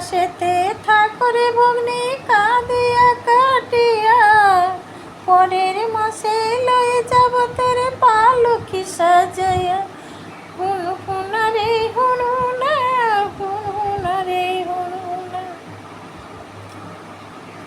এ মাসেতে ঠাকুরে ভগ্নি কাঁদিয়া কাটিয়া। পরের মাসে লয়ে যাব